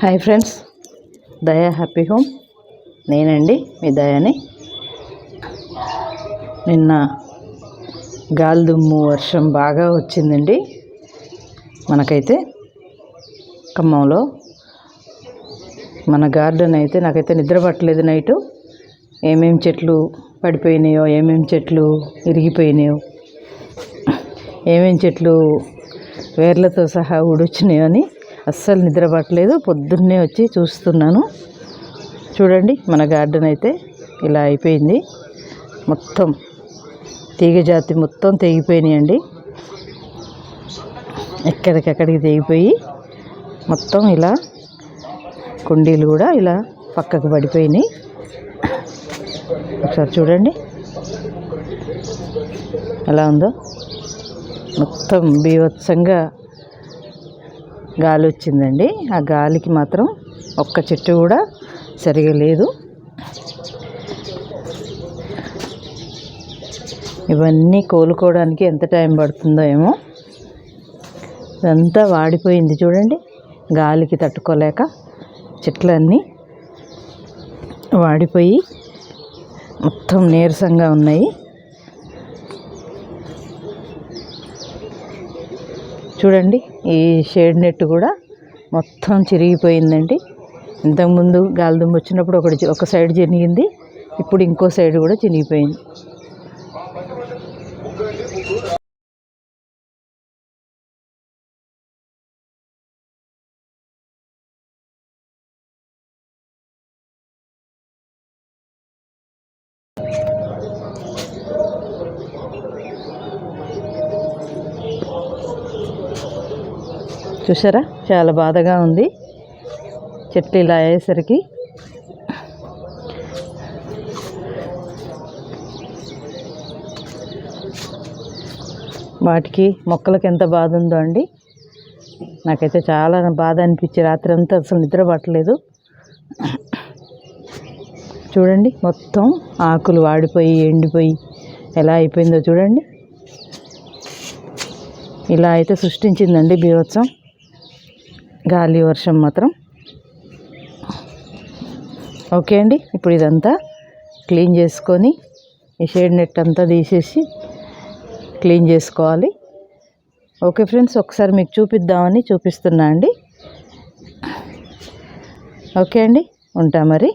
Hi friends Daya happy home. నేనండి మీ దయాని. నిన్న గాలిదుమ్ము వర్షం బాగా వచ్చిందండి. మనకైతే ఖమ్మంలో మన గార్డెన్ అయితే నాకైతే నిద్ర పట్టలేదు నైటు. ఏమేమి చెట్లు పడిపోయినాయో ఏమేమి చెట్లు ఇరిగిపోయినాయో ఏమేమి చెట్లు వేర్లతో సహా ఊడొచ్చినాయో అని అస్సలు నిద్రపట్టలేదు. పొద్దున్నే వచ్చి చూస్తున్నాను. చూడండి మన గార్డెన్ అయితే ఇలా అయిపోయింది. మొత్తం తీగ జాతి మొత్తం తెగిపోయినాయండి. ఎక్కడికెక్కడికి తెగిపోయి మొత్తం ఇలా కుండీలు కూడా ఇలా పక్కకు పడిపోయినాయి. ఒకసారి చూడండి. ఎలా ఉందో? మొత్తం బీభత్సంగా గాలి వచ్చిందండి ఆ గాలికి మాత్రం ఒక్క చెట్టు కూడా సరిగా లేదు. ఇవన్నీ కోలుకోవడానికి ఎంత టైం పడుతుందో ఏమో. ఇదంతా వాడిపోయింది చూడండి. గాలికి తట్టుకోలేక చెట్లన్నీ వాడిపోయి మొత్తం నీరసంగా ఉన్నాయి. చూడండి ఈ షేడ్ నెట్ కూడా మొత్తం చిరిగిపోయిందండి. ఇంతకుముందు గాలిదుమ్ము వచ్చినప్పుడు ఒకటి ఒక సైడ్ చినిగింది ఇప్పుడు ఇంకో సైడ్ కూడా చినిగిపోయింది చూసారా చాలా బాధగా ఉంది. చెట్లు ఇలా అయ్యేసరికి. వాటికి మొక్కలకు ఎంత బాధ ఉందో అండి. నాకైతే చాలా బాధ అనిపించి రాత్రి అంతా అసలు నిద్ర పట్టలేదు. చూడండి మొత్తం ఆకులు వాడిపోయి ఎండిపోయి ఎలా అయిపోయిందో చూడండి. ఇలా అయితే సృష్టించిందండి బీభత్సం. గాలి వర్షం మాత్రం. ఓకే అండి ఇప్పుడు ఇదంతా క్లీన్ చేసుకొని ఈ షేడ్ నెట్ అంతా తీసేసి క్లీన్ చేసుకోవాలి. ఓకే ఫ్రెండ్స్ ఒకసారి మీకు చూపిద్దామని చూపిస్తున్నా అండి. ఓకే అండి ఉంటా మరి.